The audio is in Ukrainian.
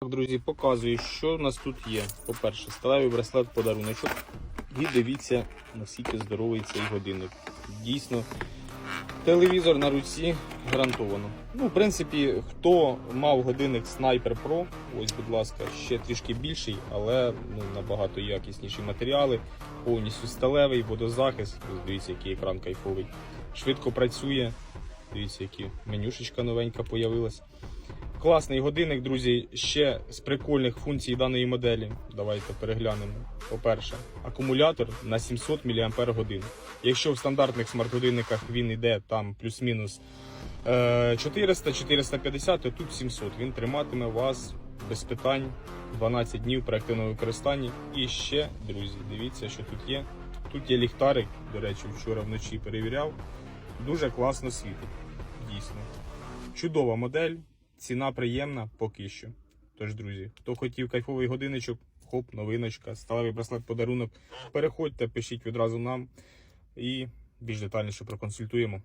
Так, друзі, показую, що у нас тут є. По-перше, сталевий браслет подаруночок. І дивіться, наскільки здоровий цей годинник. Дійсно, телевізор на руці гарантовано. Ну, в принципі, хто мав годинник Sniper Pro, ось, будь ласка, ще трішки більший, але ну, набагато якісніші матеріали, повністю сталевий, водозахист. Ось Дивіться, який екран кайфовий. Швидко працює. Дивіться, які менюшечка новенька появилась. Класний годинник, друзі. Ще з прикольних функцій даної моделі. Давайте переглянемо. По-перше, акумулятор на 700 мАч. Якщо в стандартних смарт-годинниках він йде там плюс-мінус е, 400-450, то тут 700. Він триматиме вас без питань 12 днів при активному використанні. І ще, друзі, дивіться, що тут є. Тут є ліхтарик, до речі, вчора вночі перевіряв. Дуже класно світить. Дійсно. Чудова модель. Ціна приємна поки що. Тож, друзі, хто хотів кайфовий годиночок, хоп, новиночка, сталевий браслет подарунок. Переходьте, пишіть відразу нам і більш детальніше проконсультуємо.